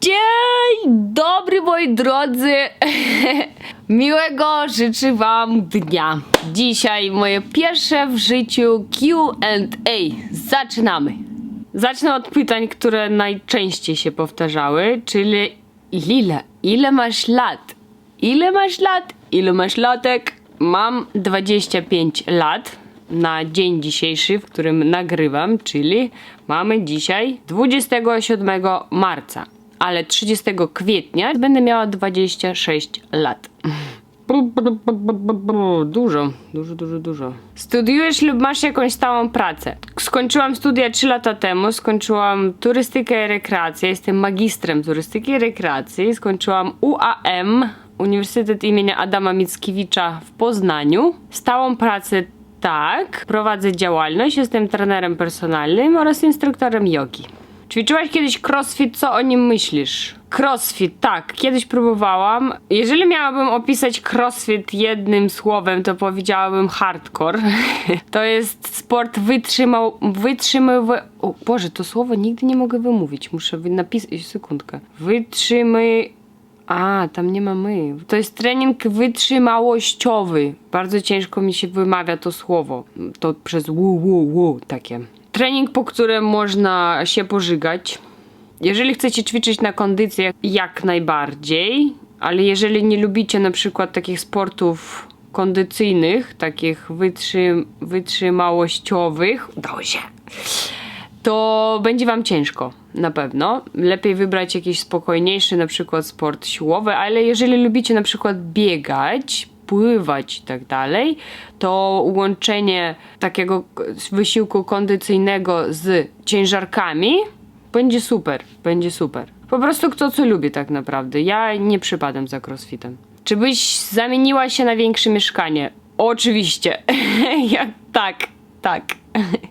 Dzień dobry moi drodzy. Miłego życzę wam dnia. Dzisiaj moje pierwsze w życiu Q&A. Zaczynamy. Zacznę od pytań, które najczęściej się powtarzały, czyli ile? Ile masz lat? Ile masz lat? Ile masz latek? Mam 25 lat na dzień dzisiejszy, w którym nagrywam, czyli mamy dzisiaj 27 marca, ale 30 kwietnia będę miała 26 lat. Dużo, dużo, dużo, dużo. Studiujesz lub masz jakąś stałą pracę? Skończyłam studia 3 lata temu, skończyłam turystykę i rekreację, jestem magistrem turystyki i rekreacji, skończyłam UAM, Uniwersytet imienia Adama Mickiewicza w Poznaniu. Stałą pracę tak, prowadzę działalność, jestem trenerem personalnym oraz instruktorem jogi. Ćwiczyłaś kiedyś crossfit, co o nim myślisz? Crossfit, tak, kiedyś próbowałam. Jeżeli miałabym opisać crossfit jednym słowem, to powiedziałabym hardcore. to jest sport wytrzymał, wytrzymywy... O Boże, to słowo nigdy nie mogę wymówić, muszę napisać, sekundkę. Wytrzymy... A, tam nie ma my. To jest trening wytrzymałościowy. Bardzo ciężko mi się wymawia to słowo. To przez wu, wu, wu takie. Trening, po którym można się pożygać. Jeżeli chcecie ćwiczyć na kondycję, jak najbardziej, ale jeżeli nie lubicie na przykład takich sportów kondycyjnych, takich wytrzym, wytrzymałościowych, udało się to będzie wam ciężko, na pewno. Lepiej wybrać jakiś spokojniejszy, na przykład sport siłowy, ale jeżeli lubicie na przykład biegać, pływać i tak dalej, to łączenie takiego wysiłku kondycyjnego z ciężarkami będzie super, będzie super. Po prostu kto co lubi tak naprawdę. Ja nie przypadam za crossfitem. Czy byś zamieniła się na większe mieszkanie? Oczywiście. Jak tak, tak.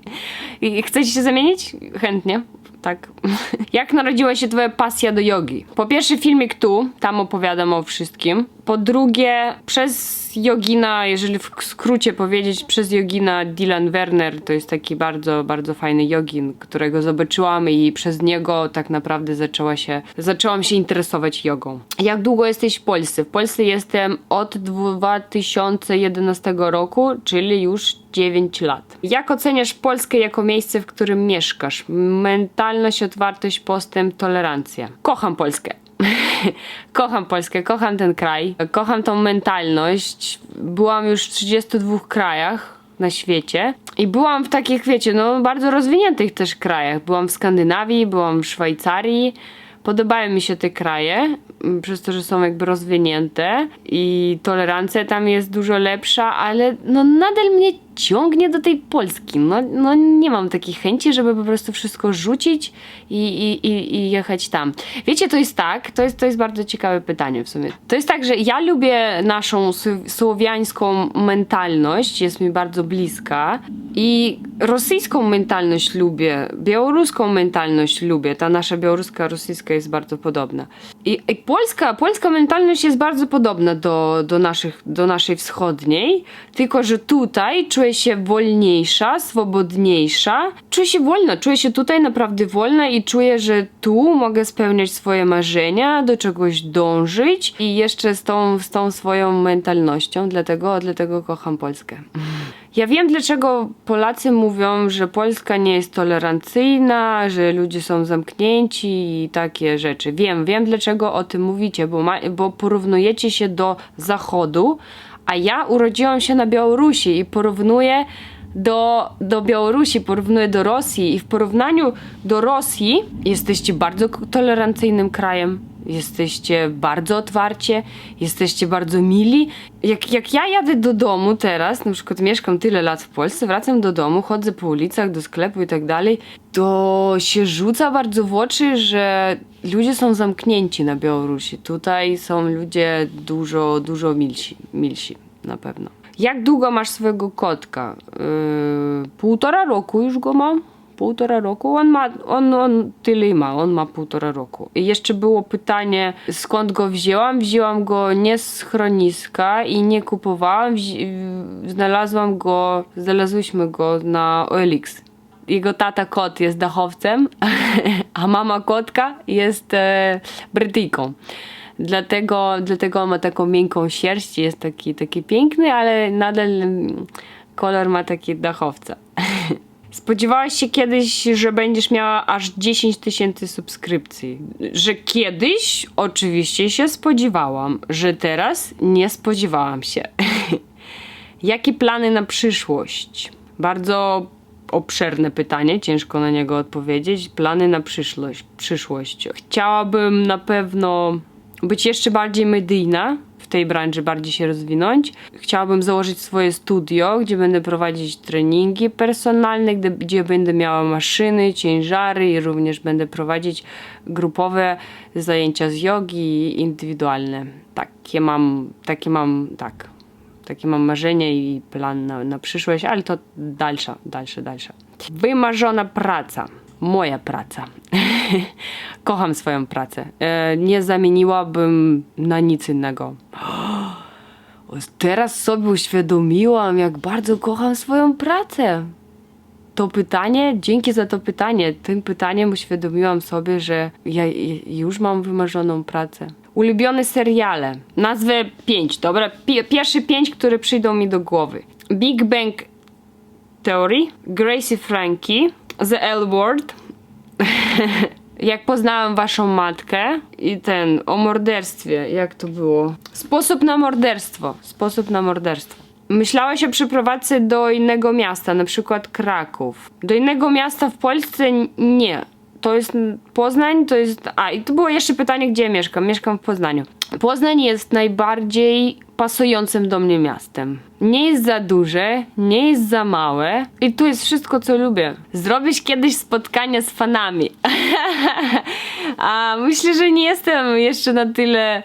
Chcecie się zamienić? Chętnie. Tak. Jak narodziła się twoja pasja do jogi? Po pierwsze filmik tu, tam opowiadam o wszystkim. Po drugie, przez jogina, jeżeli w skrócie powiedzieć, przez jogina Dylan Werner, to jest taki bardzo, bardzo fajny jogin, którego zobaczyłam i przez niego tak naprawdę zaczęła się, zaczęłam się interesować jogą. Jak długo jesteś w Polsce? W Polsce jestem od 2011 roku, czyli już 9 lat. Jak oceniasz Polskę jako miejsce, w którym mieszkasz? Mentalność, otwartość, postęp, tolerancja. Kocham Polskę. kocham Polskę, kocham ten kraj, kocham tą mentalność. Byłam już w 32 krajach na świecie i byłam w takich, wiecie, no bardzo rozwiniętych też krajach. Byłam w Skandynawii, byłam w Szwajcarii. Podobają mi się te kraje, m, przez to, że są jakby rozwinięte i tolerancja tam jest dużo lepsza, ale no nadal mnie ciągnie do tej Polski. No, no nie mam takiej chęci, żeby po prostu wszystko rzucić i, i, i, i jechać tam. Wiecie, to jest tak, to jest, to jest bardzo ciekawe pytanie w sumie. To jest tak, że ja lubię naszą sł- słowiańską mentalność, jest mi bardzo bliska i rosyjską mentalność lubię, białoruską mentalność lubię. Ta nasza białoruska, rosyjska jest bardzo podobna. I, i polska, polska mentalność jest bardzo podobna do, do, naszych, do naszej wschodniej, tylko że tutaj czuję się wolniejsza, swobodniejsza. Czuję się wolna, czuję się tutaj naprawdę wolna i czuję, że tu mogę spełniać swoje marzenia, do czegoś dążyć i jeszcze z tą, z tą swoją mentalnością, dlatego, dlatego kocham Polskę. Ja wiem, dlaczego Polacy mówią, że Polska nie jest tolerancyjna, że ludzie są zamknięci i takie rzeczy. Wiem, wiem, dlaczego o tym mówicie, bo, ma, bo porównujecie się do Zachodu, a ja urodziłam się na Białorusi i porównuję do, do Białorusi, porównuję do Rosji i w porównaniu do Rosji jesteście bardzo tolerancyjnym krajem, jesteście bardzo otwarcie, jesteście bardzo mili. Jak, jak ja jadę do domu teraz, na przykład mieszkam tyle lat w Polsce, wracam do domu, chodzę po ulicach, do sklepu i tak dalej, to się rzuca bardzo w oczy, że ludzie są zamknięci na Białorusi. Tutaj są ludzie dużo, dużo milsi, milsi na pewno. Jak długo masz swojego kotka? Yy, półtora roku już go mam. Półtora roku. On ma, on, on tyle ma, on ma półtora roku. I jeszcze było pytanie, skąd go wzięłam? Wzięłam go nie z schroniska i nie kupowałam. Znalazłam go, znalazłyśmy go na OLX. jego tata kot jest dachowcem, a mama kotka jest e, Brytyjką. Dlatego, dlatego ma taką miękką sierść, jest taki, taki piękny, ale nadal kolor ma taki dachowca. Spodziewałaś się kiedyś, że będziesz miała aż 10 tysięcy subskrypcji. Że kiedyś oczywiście się spodziewałam, że teraz nie spodziewałam się. Jakie plany na przyszłość? Bardzo obszerne pytanie, ciężko na niego odpowiedzieć. Plany na przyszłość. przyszłość. Chciałabym na pewno być jeszcze bardziej medyjna tej branży, bardziej się rozwinąć. Chciałabym założyć swoje studio, gdzie będę prowadzić treningi personalne, gdzie, będę miała maszyny, ciężary i również będę prowadzić grupowe zajęcia z jogi indywidualne. Takie mam, takie mam, tak, takie mam marzenie i plan na, na przyszłość, ale to dalsza, dalsza, dalsza. Wymarzona praca. Moja praca. Kocham swoją pracę. E, nie zamieniłabym na nic innego. Teraz sobie uświadomiłam, jak bardzo kocham swoją pracę. To pytanie, dzięki za to pytanie. Tym pytaniem uświadomiłam sobie, że ja już mam wymarzoną pracę. Ulubione seriale. Nazwę pięć, dobra? Pi- pierwsze pięć, które przyjdą mi do głowy. Big Bang Theory, Gracie Frankie, The L Word, jak poznałam waszą matkę i ten o morderstwie, jak to było? Sposób na morderstwo. Sposób na morderstwo. Myślałaś o przeprowadzce do innego miasta, na przykład Kraków. Do innego miasta w Polsce nie. To jest Poznań, to jest. A, i to było jeszcze pytanie, gdzie mieszkam. Mieszkam w Poznaniu. Poznań jest najbardziej pasującym do mnie miastem. Nie jest za duże, nie jest za małe i tu jest wszystko, co lubię. Zrobić kiedyś spotkania z fanami. A myślę, że nie jestem jeszcze na tyle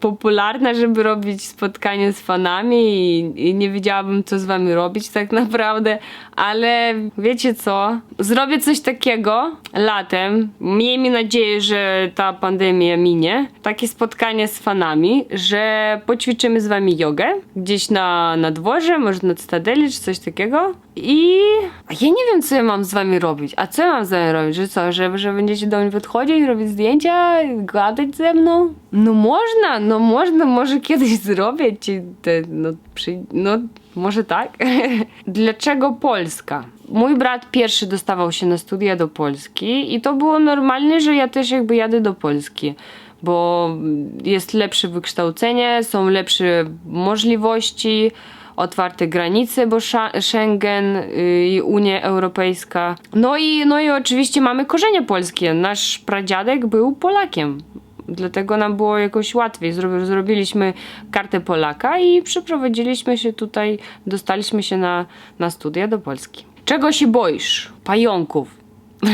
popularna, żeby robić spotkanie z fanami i, i nie wiedziałabym, co z wami robić tak naprawdę, ale wiecie co? Zrobię coś takiego latem. Miejmy nadzieję, że ta pandemia minie. Takie spotkanie z fanami, że poćwiczymy z wami jogę gdzieś na, na dworze, może na Cytadeli czy coś takiego. I ja nie wiem, co ja mam z wami robić. A co ja mam z wami robić? Że co, że, że będziecie do mnie podchodzić, robić zdjęcia, gadać ze mną? No można, no można, może kiedyś zrobię ci te, no, przy, no może tak. Dlaczego Polska? Mój brat pierwszy dostawał się na studia do Polski i to było normalne, że ja też jakby jadę do Polski bo jest lepsze wykształcenie, są lepsze możliwości, otwarte granice, bo Schengen y, i Unia Europejska. No i, no i oczywiście mamy korzenie polskie. Nasz pradziadek był Polakiem. Dlatego nam było jakoś łatwiej. Zro- Zrobiliśmy kartę Polaka i przeprowadziliśmy się tutaj, dostaliśmy się na, na studia do Polski. Czego się boisz? Pająków.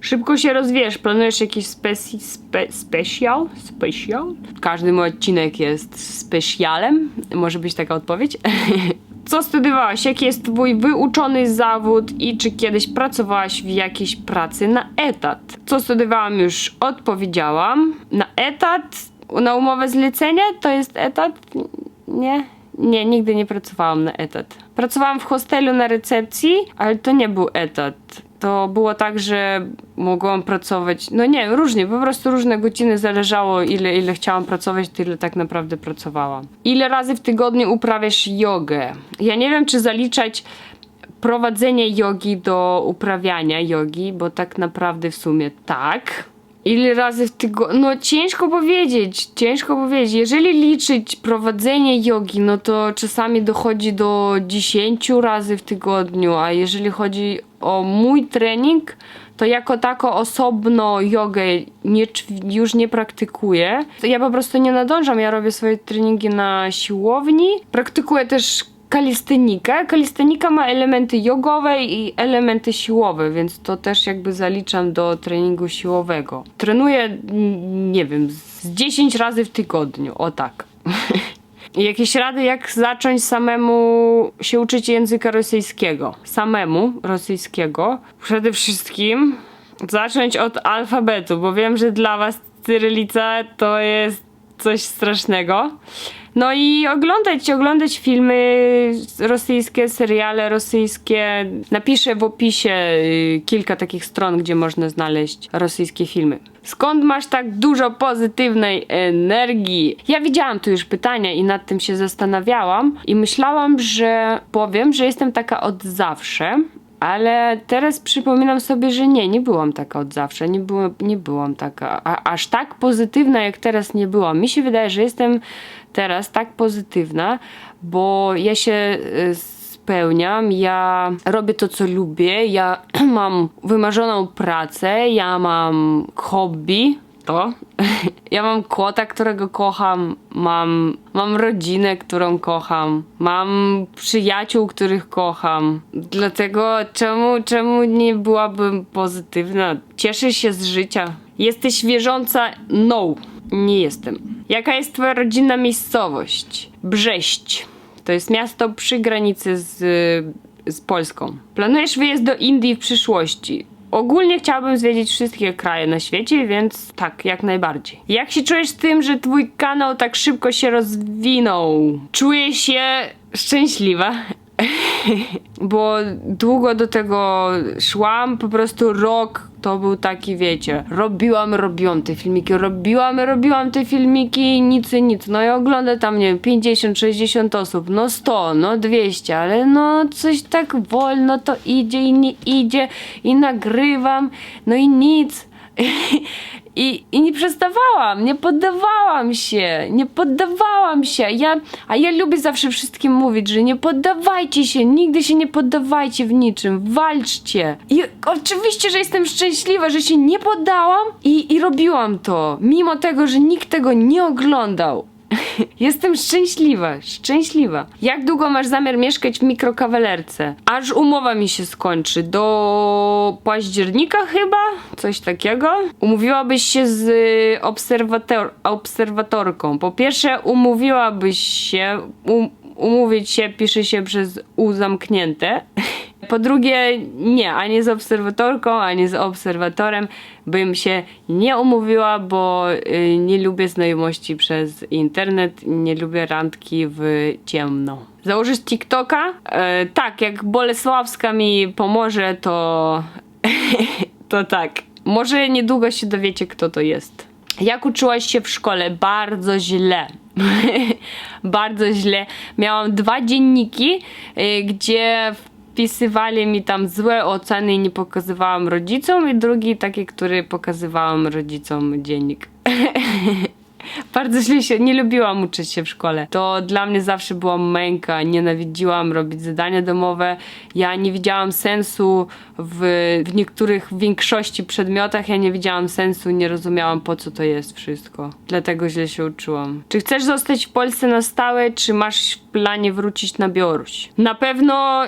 Szybko się rozwiesz, planujesz jakiś speci- spe, special? Special? Każdy mój odcinek jest specjalem. Może być taka odpowiedź. Co studiowałaś? Jaki jest twój wyuczony zawód i czy kiedyś pracowałaś w jakiejś pracy na etat? Co studiowałam już odpowiedziałam. Na etat, na umowę zlecenia to jest etat? Nie. Nie, nigdy nie pracowałam na etat. Pracowałam w hostelu na recepcji, ale to nie był etat. To było tak, że mogłam pracować, no nie, różnie, po prostu różne godziny zależało, ile, ile chciałam pracować, tyle tak naprawdę pracowałam. Ile razy w tygodniu uprawiasz jogę? Ja nie wiem, czy zaliczać prowadzenie jogi do uprawiania jogi, bo tak naprawdę w sumie tak. Ile razy w tygodniu? No ciężko powiedzieć, ciężko powiedzieć. Jeżeli liczyć prowadzenie jogi, no to czasami dochodzi do 10 razy w tygodniu, a jeżeli chodzi o mój trening, to jako tako osobno jogę nie, już nie praktykuję. Ja po prostu nie nadążam, ja robię swoje treningi na siłowni. Praktykuję też kalistenikę. Kalistenika ma elementy jogowe i elementy siłowe, więc to też jakby zaliczam do treningu siłowego. Trenuję, nie wiem, z 10 razy w tygodniu, o tak. Jakieś rady, jak zacząć samemu się uczyć języka rosyjskiego? Samemu rosyjskiego. Przede wszystkim zacząć od alfabetu, bo wiem, że dla was cyrylica to jest coś strasznego. No i oglądać, oglądać filmy rosyjskie, seriale rosyjskie. Napiszę w opisie y, kilka takich stron, gdzie można znaleźć rosyjskie filmy. Skąd masz tak dużo pozytywnej energii? Ja widziałam tu już pytania i nad tym się zastanawiałam i myślałam, że powiem, że jestem taka od zawsze, ale teraz przypominam sobie, że nie, nie byłam taka od zawsze, nie, byłam, nie byłam taka, a, aż tak pozytywna jak teraz nie byłam. Mi się wydaje, że jestem teraz tak pozytywna, bo ja się y, spełniam, ja robię to, co lubię, ja mam wymarzoną pracę, ja mam hobby, to. Ja mam kota, którego kocham, mam, mam rodzinę, którą kocham, mam przyjaciół, których kocham. Dlatego czemu, czemu nie byłabym pozytywna? Cieszę się z życia. Jesteś wierząca? No, nie jestem. Jaka jest twoja rodzinna miejscowość? Brześć. To jest miasto przy granicy z, z Polską. Planujesz wyjazd do Indii w przyszłości? Ogólnie chciałabym zwiedzić wszystkie kraje na świecie, więc tak, jak najbardziej. Jak się czujesz z tym, że twój kanał tak szybko się rozwinął? Czuję się szczęśliwa. Bo długo do tego szłam, po prostu rok to był taki, wiecie, robiłam, robiłam te filmiki, robiłam, robiłam te filmiki, nic nic. No i ogląda tam, nie wiem, 50, 60 osób, no 100, no 200, ale no coś tak wolno to idzie i nie idzie i nagrywam, no i nic. I, I nie przestawałam, nie poddawałam się, nie poddawałam się. Ja, a ja lubię zawsze wszystkim mówić, że nie poddawajcie się, nigdy się nie poddawajcie w niczym, walczcie. I oczywiście, że jestem szczęśliwa, że się nie poddałam i, i robiłam to, mimo tego, że nikt tego nie oglądał. Jestem szczęśliwa, szczęśliwa. Jak długo masz zamiar mieszkać w mikrokawalerce? Aż umowa mi się skończy. Do października chyba? Coś takiego? Umówiłabyś się z obserwator obserwatorką. Po pierwsze, umówiłabyś się. Um umówić się pisze się przez U zamknięte. Po drugie, nie, ani z obserwatorką, ani z obserwatorem bym się nie umówiła, bo y, nie lubię znajomości przez internet, nie lubię randki w ciemno. Założysz TikToka? E, tak, jak Bolesławska mi pomoże, to. to tak. Może niedługo się dowiecie, kto to jest. Jak uczyłaś się w szkole? Bardzo źle. Bardzo źle. Miałam dwa dzienniki, y, gdzie wpisywali mi tam złe oceny i nie pokazywałam rodzicom i drugi taki, który pokazywałam rodzicom dziennik. Bardzo źle się, nie lubiłam uczyć się w szkole. To dla mnie zawsze była męka, nienawidziłam robić zadania domowe. Ja nie widziałam sensu w, w niektórych, w większości przedmiotach, ja nie widziałam sensu, nie rozumiałam po co to jest wszystko. Dlatego źle się uczyłam. Czy chcesz zostać w Polsce na stałe, czy masz w planie wrócić na Białoruś? Na pewno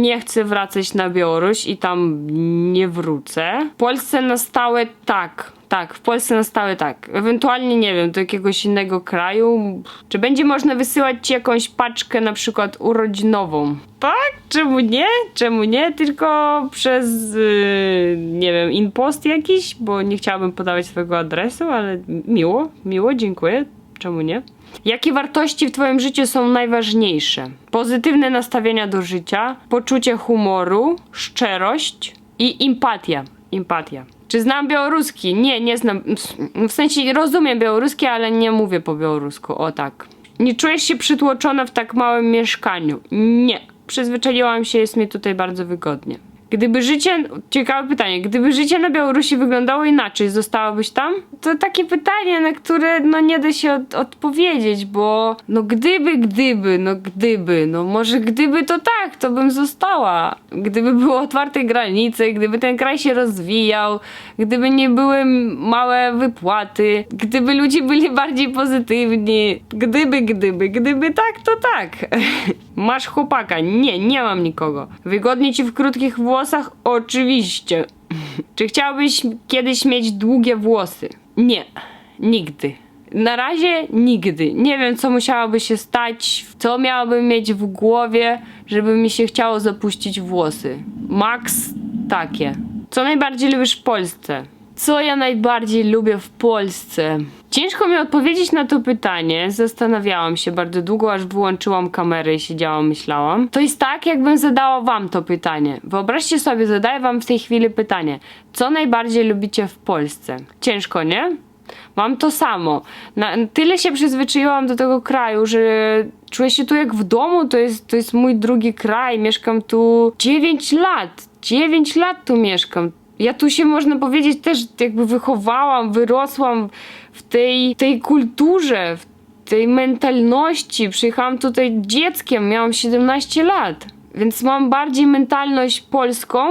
nie chcę wracać na Białoruś i tam nie wrócę. W Polsce na stałe tak. Tak, w Polsce na stałe tak. Ewentualnie, nie wiem, do jakiegoś innego kraju. Czy będzie można wysyłać ci jakąś paczkę na przykład urodzinową? Tak? Czemu nie? Czemu nie? Tylko przez, yy, nie wiem, inpost jakiś, bo nie chciałabym podawać swojego adresu, ale miło, miło, dziękuję. Czemu nie? Jakie wartości w Twoim życiu są najważniejsze? Pozytywne nastawienia do życia, poczucie humoru, szczerość i empatia. Empatia. Czy znam białoruski? Nie, nie znam. W sensie rozumiem białoruski, ale nie mówię po białorusku. O tak. Nie czujesz się przytłoczona w tak małym mieszkaniu? Nie. Przyzwyczaiłam się, jest mi tutaj bardzo wygodnie. Gdyby życie, ciekawe pytanie, gdyby życie na Białorusi wyglądało inaczej, zostałabyś tam? To takie pytanie, na które no nie da się od, odpowiedzieć, bo no gdyby, gdyby, no gdyby, no może gdyby to tak, to bym została. Gdyby były otwarte granice, gdyby ten kraj się rozwijał, gdyby nie były małe wypłaty, gdyby ludzie byli bardziej pozytywni, gdyby, gdyby, gdyby tak, to tak. Masz chłopaka? Nie, nie mam nikogo. Wygodnie ci w krótkich włosach? Oczywiście. Czy chciałbyś kiedyś mieć długie włosy? Nie, nigdy. Na razie nigdy. Nie wiem, co musiałoby się stać, co miałabym mieć w głowie, żeby mi się chciało zapuścić włosy. Max takie. Co najbardziej lubisz w Polsce? Co ja najbardziej lubię w Polsce? Ciężko mi odpowiedzieć na to pytanie. Zastanawiałam się bardzo długo, aż wyłączyłam kamerę i siedziałam, myślałam. To jest tak, jakbym zadała wam to pytanie. Wyobraźcie sobie, zadaję wam w tej chwili pytanie. Co najbardziej lubicie w Polsce? Ciężko, nie? Mam to samo. Na, tyle się przyzwyczaiłam do tego kraju, że czuję się tu jak w domu. To jest, to jest mój drugi kraj. Mieszkam tu 9 lat. 9 lat tu mieszkam. Ja tu się można powiedzieć też jakby wychowałam, wyrosłam w tej, tej kulturze, w tej mentalności. Przyjechałam tutaj dzieckiem, miałam 17 lat. Więc mam bardziej mentalność polską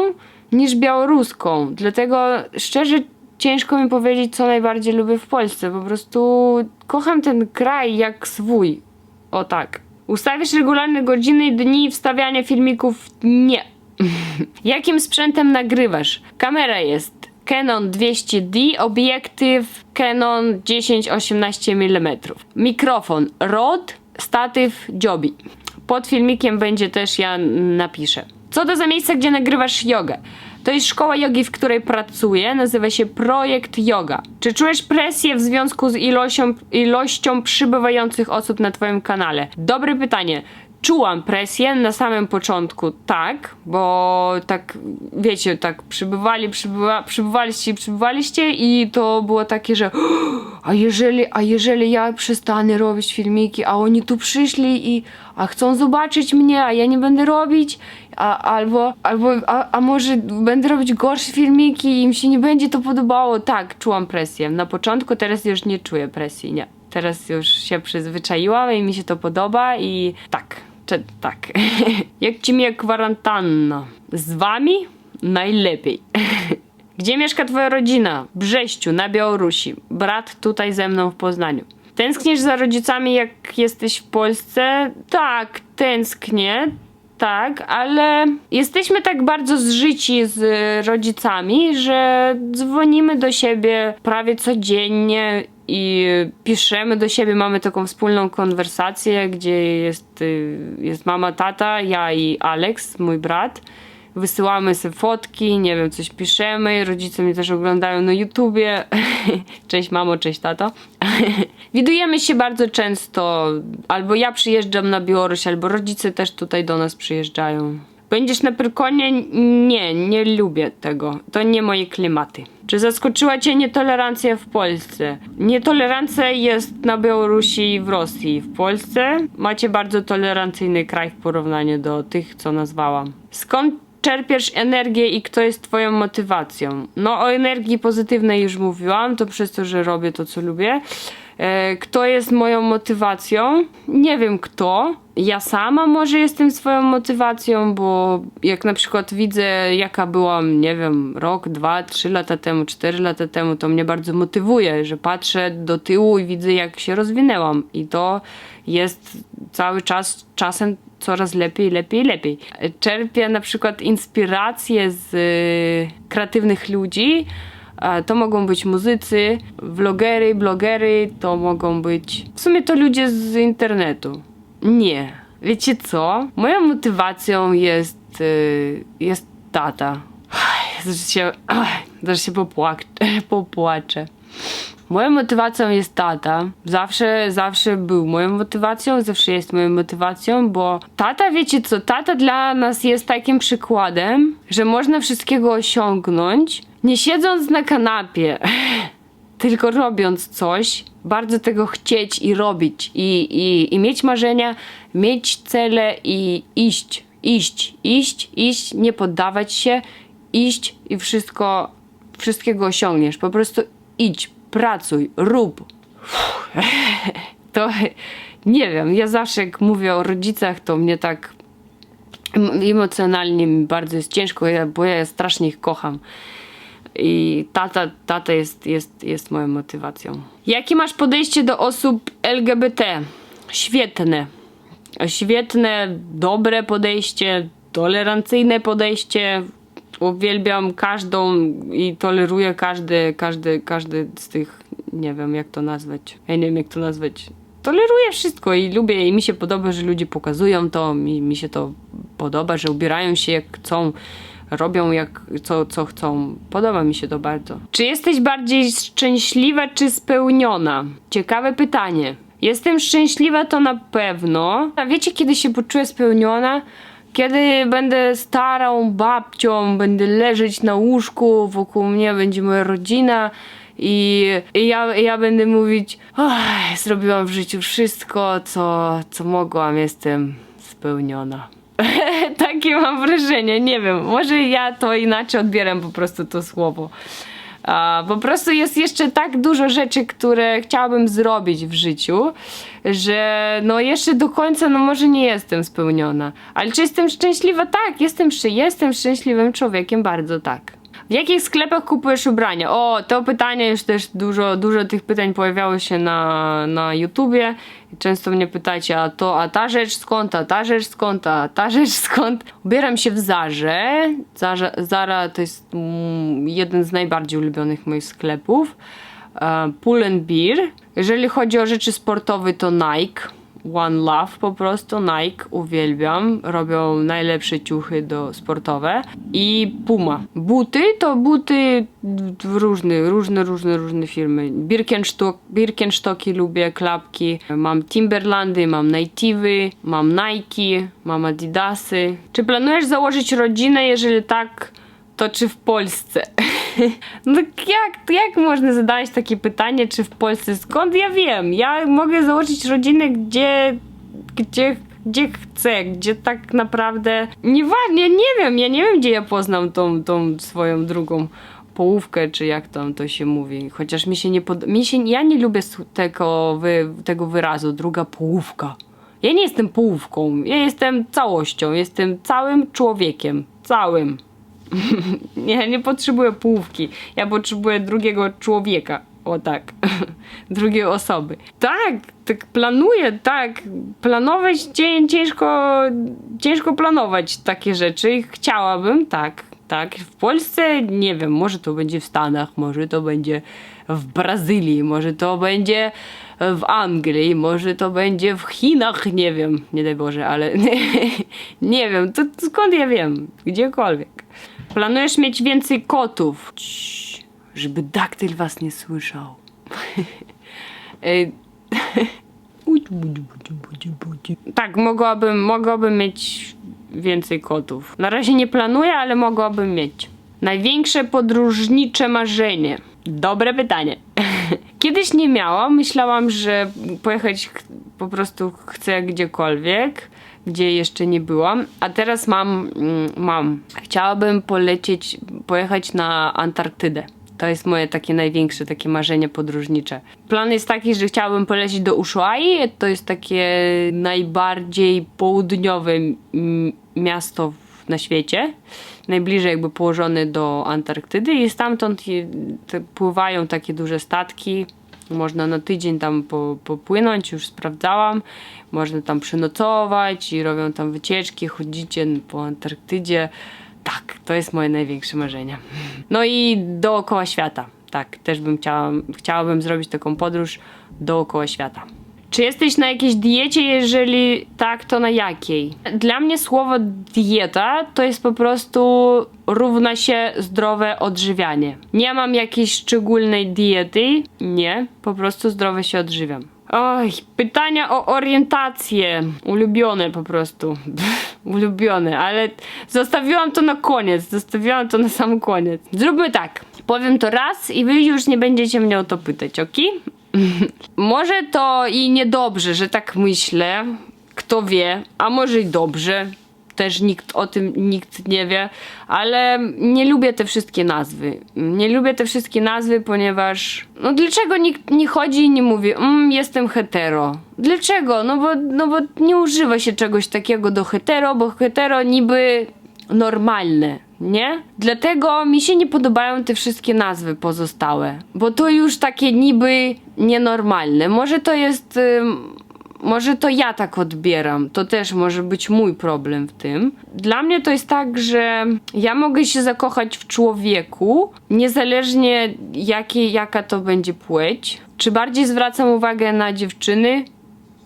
niż białoruską. Dlatego szczerze ciężko mi powiedzieć, co najbardziej lubię w Polsce. Po prostu kocham ten kraj jak swój. O tak. Ustawisz regularne godziny i dni wstawiania filmików? Nie. Jakim sprzętem nagrywasz? Kamera jest Canon 200D, obiektyw Canon 10-18 mm. Mikrofon Rode, statyw Joby. Pod filmikiem będzie też ja napiszę. Co to za miejsce, gdzie nagrywasz jogę? To jest szkoła jogi, w której pracuję. Nazywa się Projekt Yoga. Czy czujesz presję w związku z ilością, ilością przybywających osób na Twoim kanale? Dobre pytanie. Czułam presję na samym początku, tak, bo tak, wiecie, tak przybywali, przybywa, przybywaliście i przybywaliście i to było takie, że a jeżeli, a jeżeli ja przestanę robić filmiki, a oni tu przyszli i a chcą zobaczyć mnie, a ja nie będę robić, a, albo, albo a, a może będę robić gorsze filmiki i im się nie będzie to podobało. Tak, czułam presję. Na początku teraz już nie czuję presji, nie. Teraz już się przyzwyczaiłam i mi się to podoba i tak, czy, tak. Jak ci mnie kwarantanna? Z wami? Najlepiej. Gdzie mieszka twoja rodzina? Brześciu, na Białorusi. Brat tutaj ze mną w Poznaniu. Tęskniesz za rodzicami, jak jesteś w Polsce? Tak, tęsknię. Tak, ale jesteśmy tak bardzo zżyci z rodzicami, że dzwonimy do siebie prawie codziennie i piszemy do siebie, mamy taką wspólną konwersację, gdzie jest, y, jest mama, tata, ja i Alex, mój brat. Wysyłamy sobie fotki, nie wiem, coś piszemy. Rodzice mnie też oglądają na YouTubie. cześć mamo, cześć tato. Widujemy się bardzo często. Albo ja przyjeżdżam na Białoruś, albo rodzice też tutaj do nas przyjeżdżają. Będziesz na Pyrkonie? Nie, nie lubię tego. To nie moje klimaty. Czy zaskoczyła Cię nietolerancja w Polsce? Nietolerancja jest na Białorusi i w Rosji. W Polsce macie bardzo tolerancyjny kraj w porównaniu do tych, co nazwałam. Skąd czerpiesz energię i kto jest twoją motywacją? No o energii pozytywnej już mówiłam, to przez to, że robię to, co lubię. E, Kto jest moją motywacją? Nie wiem kto. Ja sama może jestem swoją motywacją, bo jak na przykład widzę, jaka byłam, nie wiem, rok, dwa, trzy lata temu, cztery lata temu, to mnie bardzo motywuje, że patrzę do tyłu i widzę, jak się rozwinęłam. I to jest cały czas, czasem coraz lepiej, lepiej, lepiej. Czerpię na przykład inspirację z y, kreatywnych ludzi. To mogą być muzycy, vlogery, blogery, to mogą być. W sumie to ludzie z internetu. Nie. Wiecie co? Moją motywacją jest. y, jest tata. Zaraz się, zaraz się popłak, popłaczę. Moją motywacją jest tata. Zawsze, zawsze był moją motywacją, zawsze jest moją motywacją, bo tata, wiecie co, tata dla nas jest takim przykładem, że można wszystkiego osiągnąć, nie siedząc na kanapie, tylko robiąc coś, bardzo tego chcieć i robić, i, i, i mieć marzenia, mieć cele i iść, iść, iść, iść, nie poddawać się, iść i wszystko, wszystkiego osiągniesz. Po prostu idź, pracuj, rób. To nie wiem, ja zawsze jak mówię o rodzicach, to mnie tak em- emocjonalnie bardzo jest ciężko, bo ja strasznie ich kocham. I tata, tata jest, jest, jest moją motywacją. Jakie masz podejście do osób LGBT? Świetne. Świetne, dobre podejście, tolerancyjne podejście. Uwielbiam każdą i toleruję każdy, każdy, każdy z tych, nie wiem jak to nazwać. Ja nie wiem jak to nazwać. Toleruję wszystko i lubię i mi się podoba, że ludzie pokazują to, mi, mi się to podoba, że ubierają się jak chcą, robią jak co, co chcą. Podoba mi się to bardzo. Czy jesteś bardziej szczęśliwa czy spełniona? Ciekawe pytanie. Jestem szczęśliwa to na pewno. A wiecie kiedy się poczuję spełniona? Kiedy będę starą babcią, będę leżeć na łóżku, wokół mnie będzie moja rodzina i, i ja, ja będę mówić, "Ach, zrobiłam w życiu wszystko, co, co mogłam, jestem spełniona. Takie mam wrażenie, nie wiem, może ja to inaczej odbieram po prostu to słowo. A, po prostu jest jeszcze tak dużo rzeczy, które chciałabym zrobić w życiu, że no jeszcze do końca no może nie jestem spełniona. Ale czy jestem szczęśliwa? Tak, jestem, jestem szczęśliwym człowiekiem, bardzo tak. W jakich sklepach kupujesz ubrania? O, to pytanie już też dużo, dużo tych pytań pojawiało się na, na YouTubie. Często mnie pytacie, a to, a ta rzecz skąd, a ta rzecz skąd, a ta rzecz skąd. Ubieram się w Zarze. Zara, Zara to jest mm, jeden z najbardziej ulubionych moich sklepów. E, Pull and Beer. Jeżeli chodzi o rzeczy sportowe, to Nike. One Love po prostu, Nike, uwielbiam, robią najlepsze ciuchy do sportowe i Puma. Buty to buty różne, różne, różne, różne firmy. Birkenstock, Birkenstocki lubię, klapki, mam Timberlandy, mam Native'y, mam Nike, mam Adidasy. Czy planujesz założyć rodzinę, jeżeli tak, to czy w Polsce? No jak, jak można zadać takie pytanie, czy w Polsce? Skąd ja wiem? Ja mogę założyć rodzinę gdzie, gdzie, gdzie chcę, gdzie tak naprawdę... Nieważnie, nie wiem, ja nie wiem, gdzie ja poznam tą, tą swoją drugą połówkę, czy jak tam to się mówi. Chociaż mi się nie pod... mi się, Ja nie lubię tego, wy, tego wyrazu, druga połówka. Ja nie jestem połówką, ja jestem całością, jestem całym człowiekiem. Całym. Nie, nie potrzebuję połówki. Ja potrzebuję drugiego człowieka. O tak. Drugiej osoby. Tak, tak planuję, tak. Planować ciężko, ciężko planować takie rzeczy. Chciałabym, tak, tak. W Polsce nie wiem, może to będzie w Stanach, może to będzie w Brazylii, może to będzie w Anglii, może to będzie w Chinach, nie wiem, nie daj Boże, ale nie wiem, to skąd ja wiem? Gdziekolwiek. Planujesz mieć więcej kotów, Cii, żeby daktyl was nie słyszał. Ej, tak, mogłabym, mogłabym mieć więcej kotów. Na razie nie planuję, ale mogłabym mieć. Największe podróżnicze marzenie. Dobre pytanie. Kiedyś nie miałam, myślałam, że pojechać ch- po prostu chcę gdziekolwiek, gdzie jeszcze nie byłam, a teraz mam, mm, mam. Chciałabym polecieć, pojechać na Antarktydę. To jest moje takie największe takie marzenie podróżnicze. Plan jest taki, że chciałabym polecieć do Ushuai. To jest takie najbardziej południowe miasto na świecie. Najbliżej jakby położone do Antarktydy i stamtąd pływają takie duże statki. Można na tydzień tam po, popłynąć, już sprawdzałam. Można tam przenocować i robią tam wycieczki, chodzicie po Antarktydzie. Tak, to jest moje największe marzenie. No i dookoła świata. Tak, też bym chciała, chciałabym zrobić taką podróż dookoła świata. Czy jesteś na jakiejś diecie? Jeżeli tak, to na jakiej? Dla mnie słowo dieta to jest po prostu równa się zdrowe odżywianie. Nie mam jakiejś szczególnej diety. Nie, po prostu zdrowo się odżywiam. Oj, pytania o orientację. Ulubione po prostu. Ulubione, ale zostawiłam to na koniec. Zostawiłam to na sam koniec. Zróbmy tak. Powiem to raz i wy już nie będziecie mnie o to pytać, ok? może to i niedobrze, że tak myślę. Kto wie, a może i dobrze. Też nikt o tym nikt nie wie, ale nie lubię te wszystkie nazwy. Nie lubię te wszystkie nazwy, ponieważ no dlaczego nikt nie chodzi i nie mówi mm, jestem hetero? Dlaczego? No bo, no bo nie używa się czegoś takiego do hetero, bo hetero niby normalne, nie? Dlatego mi się nie podobają te wszystkie nazwy pozostałe, bo to już takie niby nienormalne. Może to jest. może to ja tak odbieram, to też może być mój problem w tym. Dla mnie to jest tak, że ja mogę się zakochać w człowieku, niezależnie jakie, jaka to będzie płeć. Czy bardziej zwracam uwagę na dziewczyny?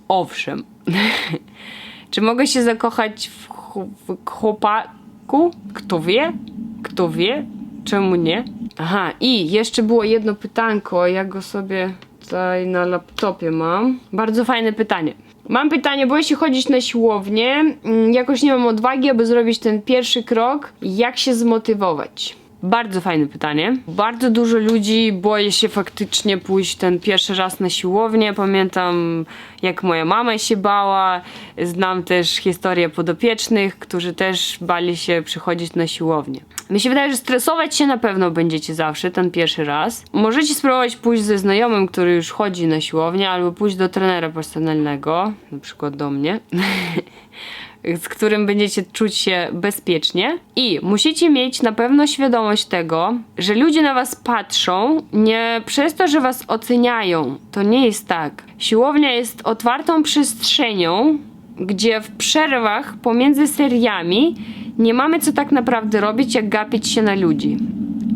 Owszem. Czy mogę się zakochać w, ch- w chłopa? Kto wie? Kto wie? Czemu nie? Aha, i jeszcze było jedno pytanko, ja go sobie tutaj na laptopie mam. Bardzo fajne pytanie. Mam pytanie, bo jeśli chodzić na siłownię, mm, jakoś nie mam odwagi, aby zrobić ten pierwszy krok. Jak się zmotywować? Bardzo fajne pytanie. Bardzo dużo ludzi boi się faktycznie pójść ten pierwszy raz na siłownię. Pamiętam, jak moja mama się bała. Znam też historię podopiecznych, którzy też bali się przychodzić na siłownię. Mi się wydaje, że stresować się na pewno będziecie zawsze ten pierwszy raz. Możecie spróbować pójść ze znajomym, który już chodzi na siłownię, albo pójść do trenera personalnego, na przykład do mnie. z którym będziecie czuć się bezpiecznie. I musicie mieć na pewno świadomość tego, że ludzie na was patrzą nie przez to, że was oceniają. To nie jest tak. Siłownia jest otwartą przestrzenią, gdzie w przerwach pomiędzy seriami nie mamy co tak naprawdę robić, jak gapić się na ludzi.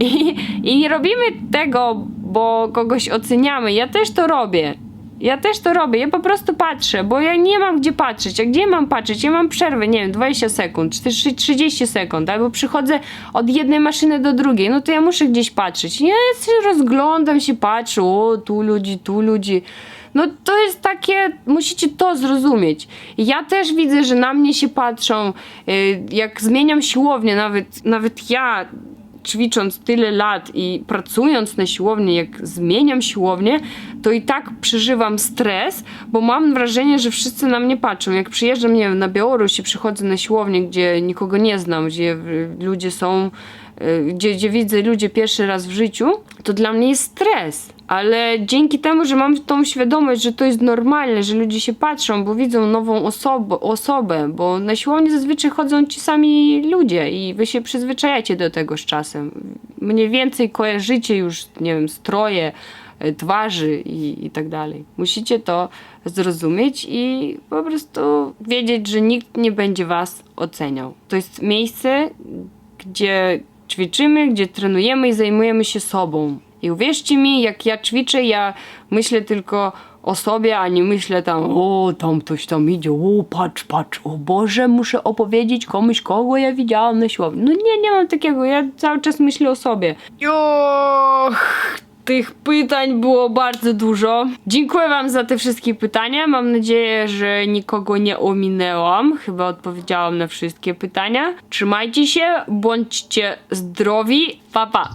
I, I nie robimy tego, bo kogoś oceniamy. Ja też to robię. Ja też to robię, ja po prostu patrzę, bo ja nie mam gdzie patrzeć. A gdzie mam patrzeć? Ja mam przerwę, nie wiem, 20 sekund, czy też 30 sekund, albo przychodzę od jednej maszyny do drugiej, no to ja muszę gdzieś patrzeć. Ja się rozglądam się, patrzę, o, tu ludzi, tu ludzi. No to jest takie, musicie to zrozumieć. Ja też widzę, że na mnie się patrzą, y, jak zmieniam siłownię, nawet, nawet ja ćwicząc tyle lat i pracując na siłowni, jak zmieniam siłownię, to i tak przeżywam stres, bo mam wrażenie, że wszyscy na mnie patrzą. Jak przyjeżdżam, nie wiem, na Białoruś i przychodzę na siłownię, gdzie nikogo nie znam, gdzie ludzie są, gdzie, gdzie widzę ludzie pierwszy raz w życiu, to dla mnie jest stres. Ale dzięki temu, że mam tą świadomość, że to jest normalne, że ludzie się patrzą, bo widzą nową osobę, osobę bo na siłownię zazwyczaj chodzą ci sami ludzie i wy się przyzwyczajacie do tego z czasem. Mniej więcej kojarzycie już, nie wiem, stroje, e, twarzy i, i tak dalej. Musicie to zrozumieć i po prostu wiedzieć, że nikt nie będzie was oceniał. To jest miejsce, gdzie ćwiczymy, gdzie trenujemy i zajmujemy się sobą. I uwierzcie mi, jak ja ćwiczę, ja myślę tylko o sobie, a nie myślę tam, o, tam ktoś tam idzie, o, patrz, patrz, o Boże, muszę opowiedzieć komuś, kogo ja widziałam na siłowni. No nie, nie mam takiego, ja cały czas myślę o sobie. Och, tych pytań było bardzo dużo. Dziękuję Wam za te wszystkie pytania. Mam nadzieję, że nikogo nie ominęłam. Chyba odpowiedziałam na wszystkie pytania. Trzymajcie się, bądźcie zdrowi. Pa, pa.